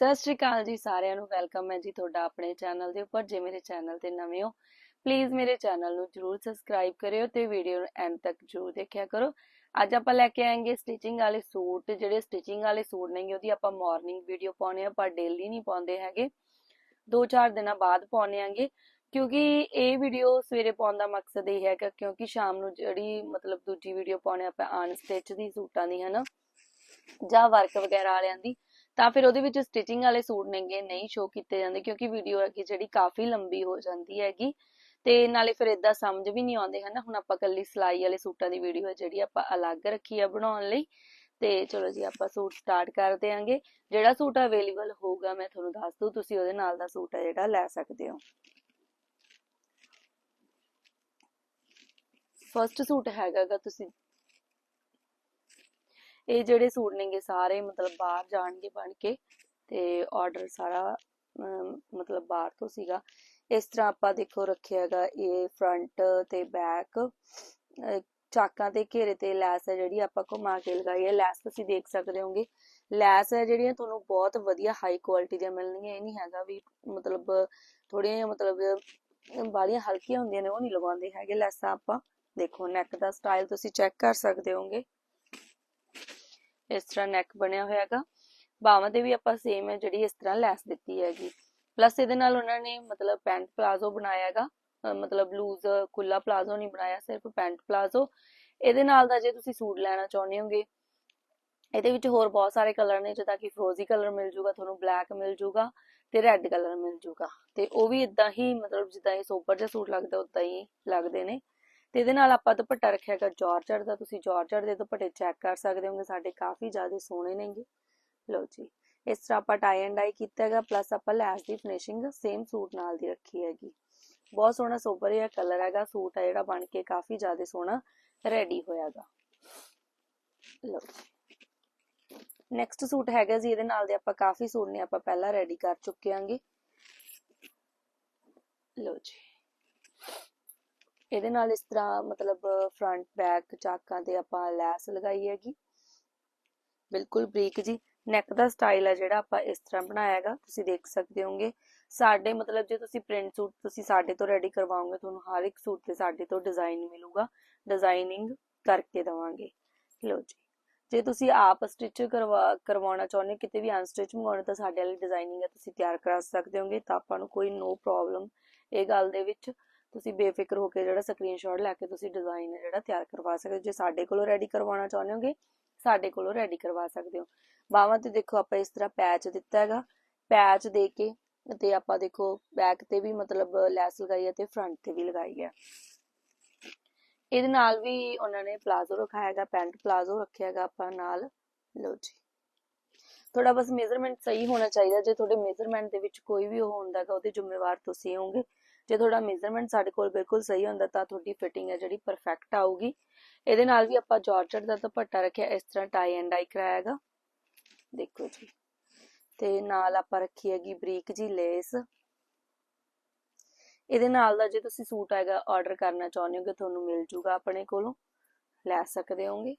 ਸਤਿ ਸ਼੍ਰੀ ਅਕਾਲ ਜੀ ਸਾਰਿਆਂ ਨੂੰ, ਵੈਲਕਮ ਹੈ ਜੀ ਤੁਹਾਡਾ ਆਪਣੇ ਚੈਨਲ ਦੇ ਉੱਪਰ, ਜੇ ਮੇਰੇ ਚੈਨਲ ਤੇ ਨਵੇਂ ਹੋ ਪਲੀਜ਼ ਮੇਰੇ ਚੈਨਲ ਨੂੰ ਜਰੂਰ ਸਬਸਕ੍ਰਾਈਬ ਕਰਿਓ ਤੇ ਵੀਡੀਓ ਨੂੰ ਐਂਡ ਤੱਕ ਜਰੂਰ ਦੇਖਿਆ ਕਰੋ। ਅੱਜ ਆਪਾਂ ਲੈ ਕੇ ਆਏਂਗੇ ਸਟਿਚਿੰਗ ਵਾਲੇ ਸੂਟ, ਜਿਹੜੇ ਸਟਿਚਿੰਗ ਵਾਲੇ ਸੂਟ ਨੇਗੇ, ਉਹਦੀ ਆਪਾਂ ਮਾਰਨਿੰਗ ਵੀਡੀਓ ਪਾਉਣੇ ਆ ਪਰ ਡੇਲੀ ਨਹੀਂ ਪਾਉਂਦੇ ਹੈਗੇ। 2-4 ਦਿਨਾਂ ਬਾਅਦ ਪਾਉਣੇ ਆਂਗੇ, ਕਿਉਂਕਿ ਇਹ ਵੀਡੀਓ ਸਵੇਰੇ ਪਾਉਣ ਦਾ ਮਕਸਦ ਇਹ ਹੈਗਾ, ਕਿਉਂਕਿ ਸ਼ਾਮ ਨੂੰ ਜਿਹੜੀ ਮਤਲਬ ਦੂਜੀ ਵੀਡੀਓ ਪਾਉਣੇ ਆਪਾਂ ਅਨ ਦੀ ਸੂਟਾਂ ਦੀ, ਹਨਾ? ਜਾਂ ਵਰਕ ਵਗੈਰਾ ਵਾਲਿਆਂ ਦੀ ਤਾਂ ਫਿਰ ਉਹਦੇ ਵਿੱਚ ਸਟਿਚਿੰਗ ਵਾਲੇ ਸੂਟ ਨੇਗੇ ਨਹੀਂ ਸ਼ੋ ਕੀਤੇ ਜਾਂਦੇ ਕਿਉਂਕਿ ਵੀਡੀਓ ਹੈਗੀ ਜਿਹੜੀ ਕਾਫੀ ਲੰਬੀ ਹੋ ਜਾਂਦੀ ਹੈਗੀ। ਤੇ ਨਾਲੇ ਫਿਰ ਇਦਾਂ ਸਮਝ ਵੀ ਨਹੀਂ ਆਉਂਦੇ ਹਨਾ, ਹੁਣ ਆਪਾਂ ਕੱਲੀ ਸਿਲਾਈ ਵਾਲੇ ਸੂਟਾਂ ਦੀ ਵੀਡੀਓ ਹੈ ਜਿਹੜੀ ਆਪਾਂ ਅਲੱਗ ਰੱਖੀ ਆ ਬਣਾਉਣ ਲਈ। ਤੇ ਚਲੋ ਜੀ ਆਪਾਂ ਸੂਟ ਸਟਾਰਟ ਕਰਦੇ ਆਂਗੇ ਜਿਹੜਾ ਸੂਟ ਅਵੇਲੇਬਲ ਹੋਊਗਾ ਮੈਂ ਤੁਹਾਨੂੰ ਦੱਸ ਦੂ ਤੁਸੀਂ ਉਹਦੇ ਨਾਲ ਦਾ ਸੂਟ ਹੈ ਜਿਹੜਾ ਲੈ ਸਕਦੇ ਹੋ। ਫਰਸਟ ਸੂਟ ਹੈਗਾਗਾ ਤੁਸੀਂ ਇਹ ਜਿਹੜੇ ਸੂਟ ਨੇਗੇ ਸਾਰੇ ਮਤਲਬ ਬਾਹਰ ਜਾਣਗੇ ਬਣ ਕੇ ਤੇ ਆਰਡਰ ਸਾਰਾ ਮਤਲਬ ਬਾਹਰ ਤੋਂ ਸੀਗਾ। ਇਸ ਤਰ੍ਹਾਂ ਆਪਾਂ ਦੇਖੋ ਰੱਖਿਆ ਹੈਗਾ ਇਹ ਫਰੰਟ ਤੇ ਬੈਕ ਚਾਕਾਂ ਤੇ ਘੇਰੇ ਤੇ ਲੈਸ ਹੈ ਜਿਹੜੀ ਆਪਾਂ ਘੁਮਾ ਕੇ ਲਗਾਈ ਹੈ। ਲੈਸ ਤੁਸੀਂ ਦੇਖ ਸਕਦੇ ਹੋਗੇ। ਲੈਸ ਹੈ ਜਿਹੜੀਆਂ ਤੁਹਾਨੂੰ ਬਹੁਤ ਵਧੀਆ ਹਾਈ ਕੁਆਲਿਟੀ ਦੀਆਂ ਮਿਲਣਗੀਆਂ। ਇਹ ਨਹੀਂ ਹੈਗਾ ਵੀ ਮਤਲਬ ਥੋੜੀਆਂ ਮਤਲਬ ਬਾਲੀਆਂ ਹਲਕੀਆਂ ਹੁੰਦੀਆਂ ਨੇ, ਉਹ ਨਹੀਂ ਲਗਾਉਂਦੇ ਹੈਗੇ ਲੈਸਾਂ ਆਪਾਂ। ਦੇਖੋ ਨੈਕ ਦਾ ਸਟਾਈਲ ਤੁਸੀਂ ਚੈੱਕ ਕਰ ਸਕਦੇ ਹੋਗੇ। ਇਸ ਤਰ੍ਹਾਂ ਨੈਕ ਬਣਿਆ ਹੋਇਆ ਹੈਗਾ। ਬਾਹਾਂ ਤੇ ਵੀ ਆਪਾਂ ਸੇਮ ਹੈ, ਜਿਹੜੀ ਇਸ ਤਰ੍ਹਾਂ ਲੈਸ ਦਿੱਤੀ ਹੈਗੀ। ਪਲੱਸ ਇਹਦੇ ਨਾਲ ਉਹਨਾਂ ਨੇ ਮਤਲਬ ਪੈਂਟ ਪਲਾਜ਼ੋ ਬਣਾਇਆ ਹੈਗਾ। ਮਤਲਬ ਲੂਜ਼ ਖੁੱਲਾ ਪਲਾਜ਼ੋ ਨਹੀਂ ਬਣਾਇਆ, ਸਿਰਫ ਪੈਂਟ ਪਲਾਜ਼ੋ ਇਹਦੇ ਨਾਲ ਦਾ ਜੇ ਤੁਸੀਂ ਸੂਟ ਲੈਣਾ ਚਾਹੁੰਦੇ ਹੋਗੇ, ਇਹਦੇ ਵਿੱਚ ਹੋਰ ਬਹੁਤ ਸਾਰੇ ਕਲਰ ਨੇ ਜਿਦਾ ਕਿ ਫਰੋਜ਼ੀ ਕਲਰ ਮਿਲ ਜੂਗਾ, ਤੁਹਾਨੂੰ ਬਲੈਕ ਮਿਲ ਜੂਗਾ ਤੇ ਰੈੱਡ ਕਲਰ ਮਿਲ ਜੂਗਾ। ਤੇ ਉਹ ਵੀ ਇਦਾਂ ਹੀ ਮਤਲਬ ਜਿੱਦਾਂ ਇਹ ਸੋਬਰ ਜਿਹਾ ਸੂਟ ਲੱਗਦਾ ਉਦਾਂ ਹੀ ਲੱਗਦੇ ਨੇ। ਤੇ ਇਹਦੇ ਨਾਲ ਆਪਾਂ ਦੁਪੱਟਾ ਰੱਖਿਆ ਹੈਗਾ ਜਾਰਜਟ ਦਾ ਤੁਸੀਂ ਜਾਰਜਟ ਦੇ ਦੁਪੱਟੇ ਚੈੱਕ ਕਰ ਸਕਦੇ ਹੋਗੇ, ਸਾਡੇ ਕਾਫੀ ਜ਼ਿਆਦਾ ਸੋਹਣੇ ਨੇਗੇ ਲਓ ਜੀ, ਇਸ ਤਰ੍ਹਾਂ ਆਪਾਂ ਟਾਈ ਐਂਡ ਡਾਈ ਕੀਤਾ ਹੈਗਾ ਪਲੱਸ ਆਪਾਂ ਲੈਸ ਦੀ ਫਿਨਿਸ਼ਿੰਗ ਸੇਮ ਸੂਟ ਨਾਲ ਦੀ ਰੱਖੀ ਹੈਗੀ। ਬਹੁਤ ਸੋਹਣਾ ਸੋਬਰ ਜਿਹਾ ਕਲਰ ਹੈਗਾ, ਸੂਟ ਹੈ ਜਿਹੜਾ ਬਣ ਕੇ ਕਾਫੀ ਜ਼ਿਆਦਾ ਸੋਹਣਾ ਰੈਡੀ ਹੋਇਆਗਾ ਲਓ ਨੈਕਸਟ ਸੂਟ ਹੈਗਾ ਜੀ, ਇਹਦੇ ਨਾਲ ਦੇ ਆਪਾਂ ਕਾਫੀ ਸੂਟ ਨੇ, ਆਪਾਂ ਪਹਿਲਾਂ ਰੈਡੀ ਕਰ ਚੁੱਕੇ ਆਂਗੇ ਲਓ ਜੀ ਇਹਦੇ ਨਾਲ ਇਸ ਤਰ੍ਹਾਂ ਮਤਲਬ ਫਰੰਟ ਬੈਕ ਚਾਕਾਂ ਤੇ ਆਪਾਂ ਲੈਸ ਲਗਾਈ ਹੈਗੀ। ਬਿਲਕੁਲ ਬਰੀਕ ਜੀ। ਨੈਕ ਦਾ ਸਟਾਈਲ ਹੈ ਜਿਹੜਾ ਆਪਾਂ ਇਸ ਤਰ੍ਹਾਂ ਬਣਾਇਆ ਹੈਗਾ। ਤੁਸੀਂ ਦੇਖ ਸਕਦੇ ਹੋਗੇ। ਸਾਡੇ ਮਤਲਬ ਜੇ ਤੁਸੀਂ ਪ੍ਰਿੰਟ ਸੂਟ ਤੁਸੀਂ ਸਾਡੇ ਤੋਂ ਰੈਡੀ ਕਰਵਾਓਗੇ, ਤੁਹਾਨੂੰ ਹਰ ਇੱਕ ਸੂਟ ਤੇ ਸਾਡੇ ਤੋਂ ਡਿਜ਼ਾਈਨ ਮਿਲੂਗਾ। ਡਿਜ਼ਾਈਨਿੰਗ ਕਰਕੇ ਦਵਾਂਗੇ। ਲਓ ਜੀ। ਜੇ ਤੁਸੀਂ ਆਪ ਸਟਿਚ ਕਰਵਾ, ਕਰਵਾਉਣਾ ਚਾਹੁੰਦੇ, ਕਿਤੇ ਵੀ ਅਨਸਟਿਚ ਮੰਗਵਾਉਣਾ, ਤਾਂ ਸਾਡੇ ਵਾਲੀ ਡਿਜ਼ਾਈਨਿੰਗ ਹੈ ਤੁਸੀਂ ਤਿਆਰ ਕਰਾ ਸਕਦੇ ਹੋਗੇ, ਤਾਂ ਆਪਾਂ ਨੂੰ ਕੋਈ ਨੋ ਪ੍ਰੋਬਲਮ ਇਹ ਗੱਲ ਦੇ ਵਿੱਚ ਤੁਸੀਂ ਬੇਫਿਕਰ ਹੋ ਕੇ ਜਿਹੜਾ ਸਕਰੀਨਸ਼ਾਟ ਲੈ ਕੇ ਤੁਸੀਂ ਡਿਜ਼ਾਈਨ ਜਿਹੜਾ ਤਿਆਰ ਕਰਵਾ ਸਕਦੇ ਜੇ ਸਾਡੇ ਕੋਲੋਂ ਰੈਡੀ ਕਰਵਾਉਣਾ ਚਾਹੁੰਦੇ ਹੋਗੇ, ਸਾਡੇ ਕੋਲੋਂ ਰੈਡੀ ਕਰਵਾ ਸਕਦੇ ਹੋ। ਬਾਹਾਂ ਤੇ ਦੇਖੋ ਆਪਾਂ ਇਸ ਤਰ੍ਹਾਂ ਪੈਚ ਦਿੱਤਾ ਹੈਗਾ। ਪੈਚ ਦੇ ਕੇ ਤੇ ਆਪਾਂ ਦੇਖੋ ਬੈਕ ਤੇ ਵੀ ਮਤਲਬ ਲੈਸ ਲਗਾਈ ਹੈ ਤੇ ਫਰੰਟ ਤੇ ਵੀ ਲਗਾਈ ਹੈ। ਇਹਦੇ ਨਾਲ ਵੀ ਉਹਨਾਂ ਨੇ ਪਲਾਜ਼ੋ ਰੱਖਿਆ ਹੈਗਾ ਪੈਂਟ ਪਲਾਜ਼ੋ ਰੱਖਿਆ ਹੈਗਾ ਆਪਾਂ ਨਾਲ। ਲੋ ਜੀ। ਥੋੜਾ ਬਸ ਮੇਜ਼ਰਮੈਂਟ ਸਹੀ ਹੋਣਾ ਚਾਹੀਦਾ। ਜੇ ਤੁਹਾਡੇ ਮੇਜ਼ਰਮੈਂਟ ਦੇ ਵਿੱਚ ਕੋਈ ਵੀ ਉਹ ਹੁੰਦਾਗਾ ਉਹਦੇ ਜ਼ਿੰਮੇਵਾਰ ਤੁਸੀਂ ਹੋਵੋਗੇ। ਜੇ ਤੁਹਾਡਾ ਮੇਜ਼ਰਮੈਂਟ ਸਾਡੇ ਕੋਲ ਬਿਲਕੁਲ ਸਹੀ ਹੁੰਦਾ ਤਾਂ ਤੁਹਾਡੀ ਫਿਟਿੰਗ ਹੈ ਜਿਹੜੀ ਪਰਫੈਕਟ ਆਊਗੀ। ਇਹਦੇ ਨਾਲ ਵੀ ਆਪਾਂ ਜਾਰਜਟ ਦਾ ਦੁਪੱਟਾ ਰੱਖਿਆ, ਇਸ ਤਰ੍ਹਾਂ ਟਾਈ ਐਂਡ ਡਾਈ ਕਰਾਇਆਗਾ। ਦੇਖੋ ਜੀ। ਤੇ ਨਾਲ ਆਪਾਂ ਰੱਖੀ ਹੈਗੀ ਬਰੀਕ ਜੀ ਲੇਸ ਇਹਦੇ ਨਾਲ ਦਾ ਜੇ ਤੁਸੀਂ ਸੂਟ ਹੈਗਾ ਆਰਡਰ ਕਰਨਾ ਚਾਹੁੰਦੇ ਹੋ ਕਿ ਤੁਹਾਨੂੰ ਮਿਲ ਜੂਗਾ ਆਪਣੇ ਕੋਲੋਂ। ਲੈ ਸਕਦੇ ਹੋਗੇ।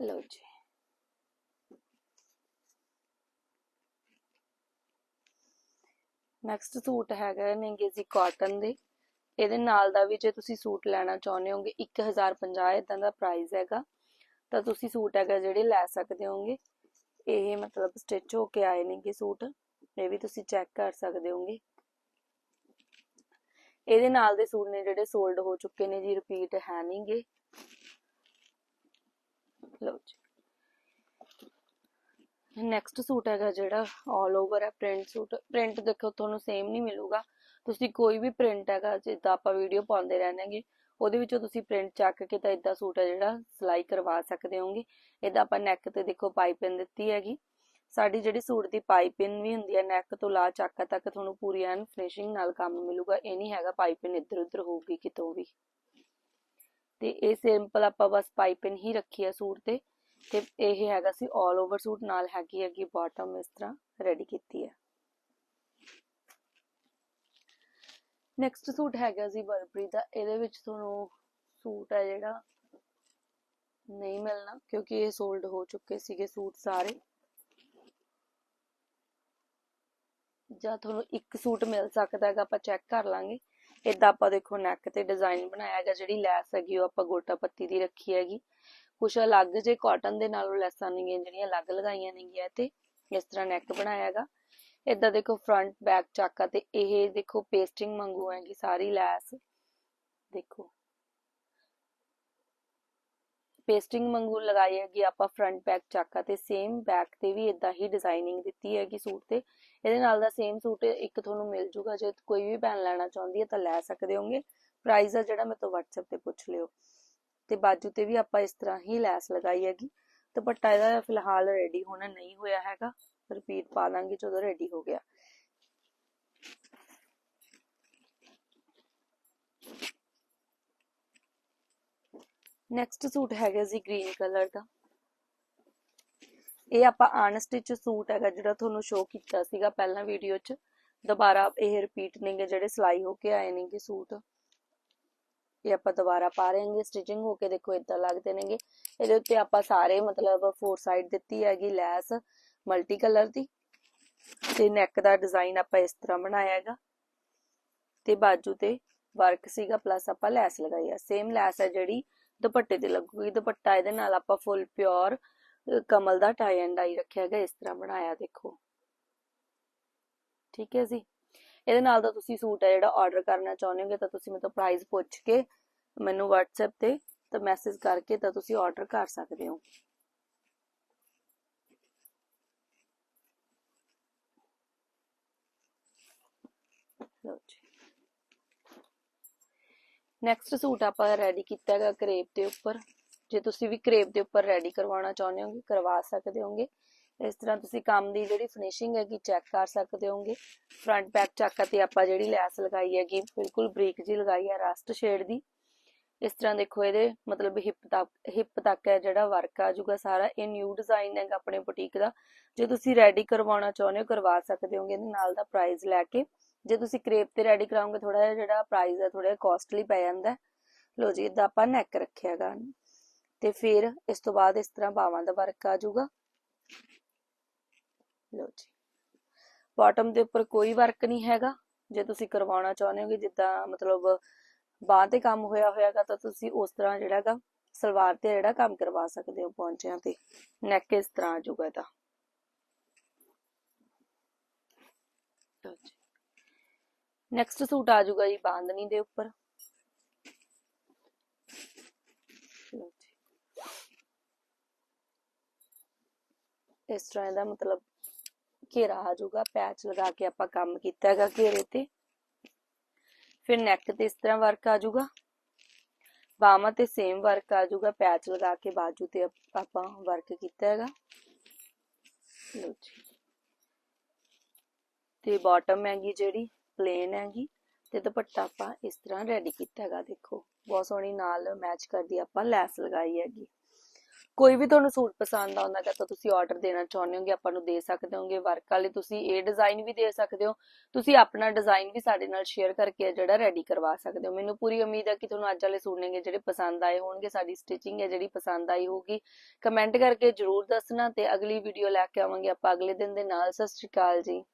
ਲਓ ਜੀ। ਨੈਕਸਟ ਸੂਟ ਹੈਗਾ ਨੇਗੇ ਕਾਟਨ ਦੇ। ਇਹਦੇ ਨਾਲ ਦਾ ਵੀ ਜੇ ਤੁਸੀਂ ਸੂਟ ਲੈਣਾ ਚਾਹੁੰਦੇ ਹੋਗੇ 1050 ਇਦਾਂ ਦਾ ਪ੍ਰਾਈਸ ਹੈਗਾ। ਤਾਂ ਤੁਸੀਂ ਸੂਟ ਹੈਗਾ ਜਿਹੜੇ ਲੈ ਸਕਦੇ ਹੋਗੇ। ਇਹ ਮਤਲਬ ਸਟਿਚ ਹੋ ਕੇ ਆਏ ਨੇਗੇ ਸੂਟ। ਇਹ ਵੀ ਤੁਸੀਂ ਚੈੱਕ ਕਰ ਸਕਦੇ ਹੋਗੇ। ਇਹਦੇ ਨਾਲ ਦੇ ਸੂਟ ਨੇ ਜਿਹੜੇ ਸੋਲਡ ਹੋ ਚੁੱਕੇ ਨੇ ਜੀ ਰਿਪੀਟ ਹੈ ਨਹੀਂਗੇ। ਲਓ ਜੀ। ਨੈਕਸਟ ਸੂਟ ਹੈਗਾ ਜਿਹੜਾ 올 ਓਵਰ ਹੈ ਪ੍ਰਿੰਟ ਸੂਟ ਪ੍ਰਿੰਟ ਦੇਖੋ ਤੁਹਾਨੂੰ ਸੇਮ ਨਹੀਂ ਮਿਲੂਗਾ। ਤੁਸੀਂ ਕੋਈ ਵੀ ਪ੍ਰਿੰਟ ਹੈਗਾ, ਜਿੱਦਾਂ ਆਪਾਂ ਵੀਡੀਓ ਪਾਉਂਦੇ ਰਹਿਣਾਂਗੇ ਉਹਦੇ ਵਿੱਚੋਂ ਤੁਸੀਂ ਪ੍ਰਿੰਟ ਚੱਕ ਕੇ ਤਾਂ ਇਦਾਂ ਸੂਟ ਹੈ ਜਿਹੜਾ ਸਿਲਾਈ ਕਰਵਾ ਸਕਦੇ ਹੋਗੇ। ਇਹਦਾ ਆਪਾਂ ਨੈਕ ਤੇ ਦੇਖੋ ਪਾਈਪਿੰਗ ਦਿੱਤੀ ਹੈਗੀ। ਸਾਡੀ ਜਿਹੜੀ ਸੂਟ ਦੀ ਪਾਈਪਿੰਗ ਵੀ ਹੁੰਦੀ ਹੈ ਨੈਕ ਤੋਂ ਲਾ ਚੱਕ ਤੱਕ ਤੁਹਾਨੂੰ ਪੂਰੀ ਐਨ ਫਿਨਿਸ਼ਿੰਗ ਨਾਲ ਕੰਮ ਮਿਲੂਗਾ। ਇਹ ਨਹੀਂ ਹੈਗਾ ਪਾਈਪਿੰਗ ਇੱਧਰ ਉੱਧਰ ਹੋਊਗੀ, ਕਿਤੋਂ ਵੀ। ਤੇ ਇਹ ਸਿੰਪਲ ਆਪਾਂ ਬਸ ਪਾਈਪਿੰਗ ਹੀ ਰੱਖੀ ਹੈ ਸੂਟ ਤੇ। ਤੇ ਇਹ ਹੈਗਾ ਸੀ 올 ਓਵਰ ਸੂਟ, ਨਾਲ ਹੈਗੀ ਹੈਗੀ ਬਾਟਮ ਇਸ ਤਰ੍ਹਾਂ ਰੈਡੀ ਕੀਤੀ ਹੈ। ਨੈਕਸਟ ਸੂਟ ਹੈਗਾ ਜੀ ਬਰਬਰੀ ਦਾ, ਇਹਦੇ ਵਿੱਚ ਤੁਹਾਨੂੰ ਸੂਟ ਹੈ ਜਿਹੜਾ ਨਹੀਂ ਮਿਲਣਾ, ਕਿਉਂਕਿ ਇਹ ਸੋਲਡ ਹੋ ਚੁੱਕੇ ਸੀਗੇ ਸੂਟ ਸਾਰੇ। ਜਾਂ ਤੁਹਾਨੂੰ ਇੱਕ ਸੂਟ ਮਿਲ ਸਕਦਾ ਹੈਗਾ, ਆਪਾਂ ਚੈੱਕ ਕਰ ਲਾਂਗੇ। ਇਦਾਂ ਆਪਾਂ ਦੇਖੋ ਨੈਕ ਤੇ ਡਿਜ਼ਾਈਨ ਬਣਾਇਆ ਹੈਗਾ, ਜਿਹੜੀ ਲੈਸ ਹੈਗੀ ਉਹ ਆਪਾਂ ਗੋਟਾ ਪੱਤੀ ਦੀ ਰੱਖੀ ਹੈਗੀ। ਕੁਛ ਅਲੱਗ ਜੇ ਕਾਟਨ ਦੇ ਨਾਲੋਂ ਲੈਸਾਂ ਨੇਗੀਆਂ, ਜਿਹੜੀਆਂ ਅਲੱਗ ਲਗਾਈਆਂ ਨੇਗੀਆਂ ਤੇ ਇਸ ਤਰ੍ਹਾਂ ਨੈਕ ਬਣਾਇਆ ਹੈਗਾ ਇਦਾਂ ਦੇਖੋ ਫਰੰਟ ਬੈਕ ਚਾਕਾ ਤੇ ਇਹ ਦੇਖੋ ਪੇਸਟਿੰਗ ਮੰਗੂ ਹੈਗੀ ਸਾਰੀ ਲੈਸ। ਦੇਖੋ। ਪੇਸਟਿੰਗ ਮੰਗੂ ਲਗਾਈ ਹੈਗੀ ਆਪਾਂ ਫਰੰਟ ਬੈਕ ਚਾਕਾ ਤੇ ਸੇਮ ਬੈਕ ਤੇ ਵੀ ਇਦਾਂ ਹੀ ਡਿਜ਼ਾਈਨਿੰਗ ਦਿੱਤੀ ਹੈਗੀ ਸੂਟ ਤੇ। ਇਹਦੇ ਨਾਲ ਦਾ ਸੇਮ ਸੂਟ ਇੱਕ ਤੁਹਾਨੂੰ ਮਿਲ ਜੂਗਾ, ਜੇ ਕੋਈ ਵੀ ਭੈਣ ਲੈਣਾ ਚਾਹੁੰਦੀ ਹੈ ਤਾਂ ਲੈ ਸਕਦੇ ਹੋਗੇ। ਪ੍ਰਾਈਸ ਆ ਜਿਹੜਾ ਮੇਰੇ ਤੋਂ WhatsApp ਤੇ ਪੁੱਛ ਲਿਓ। ਤੇ ਬਾਜੂ ਤੇ ਵੀ ਆਪਾਂ ਇਸ ਤਰ੍ਹਾਂ ਹੀ ਲੈਸ ਲਗਾਈ ਹੈਗੀ। ਦੁਪੱਟਾ ਇਹਦਾ ਫਿਲਹਾਲ ਰੈਡੀ ਹੋਣਾ ਨਹੀਂ ਹੋਇਆ ਹੈਗਾ। ਰਿਪੀਟ ਪਾ ਦਾਂਗੇ ਜਦੋਂ ਰੈਡੀ ਹੋ ਗਿਆ। ਨੈਕਸਟ ਸੂਟ ਹੈਗਾ ਜੀ ਗ੍ਰੀਨ ਕਲਰ ਦਾ। ਇਹ ਆਪਾਂ ਅਨਸਟਿਚ ਸੂਟ ਹੈਗਾ ਜਿਹੜਾ ਤੁਹਾਨੂੰ ਸ਼ੋਅ ਕੀਤਾ ਸੀਗਾ ਪਹਿਲਾਂ ਵੀਡੀਓ 'ਚ। ਦੁਬਾਰਾ ਇਹ ਰਿਪੀਟ ਨੇਗੇ ਜਿਹੜੇ ਸਿਲਾਈ ਹੋ ਕੇ ਆਏ ਨੇਗੇ ਸੂਟ। ਇਹ ਆਪਾਂ ਦੁਬਾਰਾ ਪਾ ਰਹੇ ਹਾਂਗੇ ਸਟਿਚਿੰਗ ਹੋ ਕੇ ਦੇਖੋ ਇਦਾਂ ਲੱਗਦੇ ਨੇਗੇ ਇਹਦੇ ਉੱਤੇ ਆਪਾਂ ਸਾਰੇ ਮਤਲਬ ਫੋਰ ਸਾਈਡ ਦਿੱਤੀ ਹੈਗੀ ਲੈਸ ਮਲਟੀ ਕਲਰ ਦੀ ਤੇ ਨੈਕ ਦਾ ਡਿਜ਼ਾਈਨ ਆਪਾਂ ਇਸ ਤਰ੍ਹਾਂ ਬਣਾਇਆ ਹੈਗਾ। ਤੇ ਬਾਜੂ ਤੇ ਵਰਕ ਸੀਗਾ ਪਲੱਸ ਆਪਾਂ ਲੈਸ ਲਗਾਈ ਆ। ਸੇਮ ਲੈਸ ਹੈ ਜਿਹੜੀ ਦੁਪੱਟੇ ਤੇ ਲੱਗੂਗੀ। ਦੁਪੱਟਾ ਇਹਦੇ ਨਾਲ ਆਪਾਂ ਫੁੱਲ ਪਿਓਰ ਕਮਲ ਦਾ ਟਾਈ ਐਂਡ ਡਾਈ ਰੱਖਿਆ ਹੈਗਾ, ਇਸ ਤਰ੍ਹਾਂ ਬਣਾਇਆ ਦੇਖੋ। ਠੀਕ ਹੈ ਜੀ? ਇਹਦੇ ਨਾਲ ਦਾ ਤੁਸੀਂ ਸੂਟ ਹੈ ਜਿਹੜਾ ਆਰਡਰ ਕਰਨਾ ਚਾਹੁੰਦੇ ਹੋਗੇ ਤਾਂ ਤੁਸੀਂ ਮੇਰੇ ਤੋਂ ਪ੍ਰਾਈਸ ਪੁੱਛ ਕੇ ਮੈਨੂੰ WhatsApp ਤੇ ਤਾਂ ਮੈਸੇਜ ਕਰਕੇ ਤਾਂ ਤੁਸੀਂ ਆਰਡਰ ਕਰ ਸਕਦੇ ਹੋ। ਲਓ ਜੀ। ਨੈਕਸਟ ਸੂਟ ਆਪਾਂ ਰੈਡੀ ਕੀਤਾ ਹੈਗਾ ਕਰੇਪ ਦੇ ਉੱਪਰ। ਜੇ ਤੁਸੀਂ ਵੀ ਕਰੇਪ ਦੇ ਉੱਪਰ ਰੈਡੀ ਕਰਵਾਉਣਾ ਚਾਹੁੰਦੇ ਹੋਗੇ, ਕਰਵਾ ਸਕਦੇ ਹੋਗੇ। ਇਸ ਤਰ੍ਹਾਂ ਤੁਸੀਂ ਕੰਮ ਦੀ ਜਿਹੜੀ ਫਿਨਿਸ਼ਿੰਗ ਹੈਗੀ ਚੈੱਕ ਕਰ ਸਕਦੇ ਹੋਗੇ ਫਰੰਟ ਬੈਕ ਚਾਕਾ ਤੇ ਆਪਾਂ ਜਿਹੜੀ ਲੈਸ ਲਗਾਈ ਹੈਗੀ, ਬਿਲਕੁਲ ਬਰੀਕ ਜੀ ਲਗਾਈ ਹੈ ਰਸਟ ਸ਼ੇਡ ਦੀ। ਇਸ ਤਰ੍ਹਾਂ ਦੇਖੋ ਇਹਦੇ ਮਤਲਬ ਹਿੱਪ ਤੱਕ ਹਿੱਪ ਤੱਕ ਹੈ ਜਿਹੜਾ ਵਰਕ ਆ ਜਾਊਗਾ ਸਾਰਾ। ਇਹ ਨਿਊ ਡਿਜ਼ਾਈਨ ਹੈਗਾ ਆਪਣੇ ਬੁਟੀਕ ਦਾ। ਜੇ ਤੁਸੀਂ ਰੈਡੀ ਕਰਵਾਉਣਾ ਚਾਹੁੰਦੇ ਹੋ, ਕਰਵਾ ਸਕਦੇ ਹੋਗੇ ਇਹਦੇ ਨਾਲ ਦਾ ਪ੍ਰਾਈਸ ਲੈ ਕੇ, ਜੇ ਤੁਸੀਂ ਕ੍ਰੇਪ ਤੇ ਰੈਡੀ ਕਰਾਉਂਗੇ ਥੋੜਾ ਜਿਹਾ ਜਿਹੜਾ ਪ੍ਰਾਈਸ ਹੈ ਥੋੜਾ ਕਾਸਟਲੀ ਪੈ ਜਾਂਦਾ ਲੋ ਜੀ ਇਦਾਂ ਆਪਾਂ ਨੈਕ ਰੱਖਿਆਗਾ ਤੇ ਫਿਰ ਇਸ ਤੋਂ ਬਾਅਦ ਇਸ ਤਰ੍ਹਾਂ ਬਾਵਾਂ ਦਾ ਵਰਕ ਆ ਜਾਊਗਾ। ਲੋ ਜੀ। ਬਾਟਮ ਦੇ ਉੱਪਰ ਕੋਈ ਵਰਕ ਨਹੀਂ ਹੈਗਾ। ਜੇ ਤੁਸੀਂ ਕਰਵਾਉਣਾ ਚਾਹੁੰਦੇ ਹੋ ਜਿੱਦਾਂ ਮਤਲਬ ਬਾਹ ਤੇ ਕੰਮ ਹੋਇਆ ਹੋਇਆਗਾ ਤਾਂ ਤੁਸੀਂ ਉਸ ਤਰ੍ਹਾਂ ਜਿਹੜਾਗਾ ਸਲਵਾਰ ਤੇ ਜਿਹੜਾ ਕੰਮ ਕਰਵਾ ਸਕਦੇ ਹੋ ਪੌਂਚਿਆਂ ਤੇ। ਨੈਕ ਇਸ ਤਰ੍ਹਾਂ ਆ ਜਾਊਗਾ ਇਹਦਾ ਜੀ। ਨੈਕਸਟ ਸੂਟ ਆ ਜਾਊਗਾ ਜੀ ਬਾਂਦਨੀ ਦੇ ਉੱਪਰ। ਇਸ ਤਰ੍ਹਾਂ ਦਾ ਮਤਲਬ ਘੇਰਾ ਆ ਜਾਊਗਾ ਪੈਚ ਲਗਾ ਕੇ ਆਪਾਂ ਕੰਮ ਕੀਤਾ ਹੈਗਾ ਘੇਰੇ ਤੇ। ਫਿਰ ਨੈਕ ਤੇ ਇਸ ਤਰ੍ਹਾਂ ਵਰਕ ਆ ਜਾਊਗਾ ਬਾਹਾਂ ਤੇ ਸੇਮ ਵਰਕ ਆ ਜਾਊਗਾ ਪੈਚ ਲਗਾ ਕੇ ਬਾਜੂ ਤੇ ਆਪਾਂ ਵਰਕ ਕੀਤਾ ਹੈਗਾ। ਲਓ ਜੀ। ਤੇ ਬਾਟਮ ਹੈਗੀ ਜਿਹੜੀ ਪਲੇਨ ਹੈਗੀ, ਤੇ ਦੁਪੱਟਾ ਆਪਾਂ ਇਸ ਤਰ੍ਹਾਂ ਰੈਡੀ ਕੀਤਾ ਹੈਗਾ, ਦੇਖੋ। ਬਹੁਤ ਸੋਹਣੀ ਨਾਲ ਮੈਚ ਕਰਦੀ ਆਪਾਂ ਲੈਸ ਲਗਾਈ ਹੈਗੀ। ਕੋਈ ਵੀ ਤੁਹਾਨੂੰ ਸੂਟ ਪਸੰਦ ਆਉਂਦਾ ਹੈ ਤਾਂ ਤੁਸੀਂ ਆਰਡਰ ਦੇਣਾ ਚਾਹੁੰਦੇ ਹੋਗੇ, ਆਪਾਂ ਨੂੰ ਦੇ ਸਕਦੇ ਹੋਗੇ ਵਰਕ ਵਾਲੇ ਤੁਸੀਂ ਇਹ ਡਿਜ਼ਾਈਨ ਵੀ ਦੇ ਸਕਦੇ ਹੋ, ਤੁਸੀਂ ਆਪਣਾ ਡਿਜ਼ਾਈਨ ਵੀ ਸਾਡੇ ਨਾਲ ਸ਼ੇਅਰ ਕਰਕੇ ਜਿਹੜਾ ਰੈਡੀ ਕਰਵਾ ਸਕਦੇ ਹੋ। ਮੈਨੂੰ ਪੂਰੀ ਉਮੀਦ ਹੈ ਕਿ ਤੁਹਾਨੂੰ ਅੱਜ ਵਾਲੇ ਸੂਟ ਨੇਗੇ ਜਿਹੜੇ ਪਸੰਦ ਆਏ ਹੋਣਗੇ, ਸਾਡੀ ਸਟਿਚਿੰਗ ਹੈ ਜਿਹੜੀ ਪਸੰਦ ਆਈ ਹੋਊਗੀ। ਕਮੈਂਟ ਕਰਕੇ ਜਰੂਰ ਦੱਸਣਾ ਤੇ ਅਗਲੀ ਵੀਡੀਓ ਲੈ ਕੇ ਆਵਾਂਗੇ ਆਪਾਂ, ਅਗਲੇ ਦਿਨ ਦੇ ਨਾਲ, ਸਤਿ ਸ਼੍ਰੀ ਅਕਾਲ ਜੀ।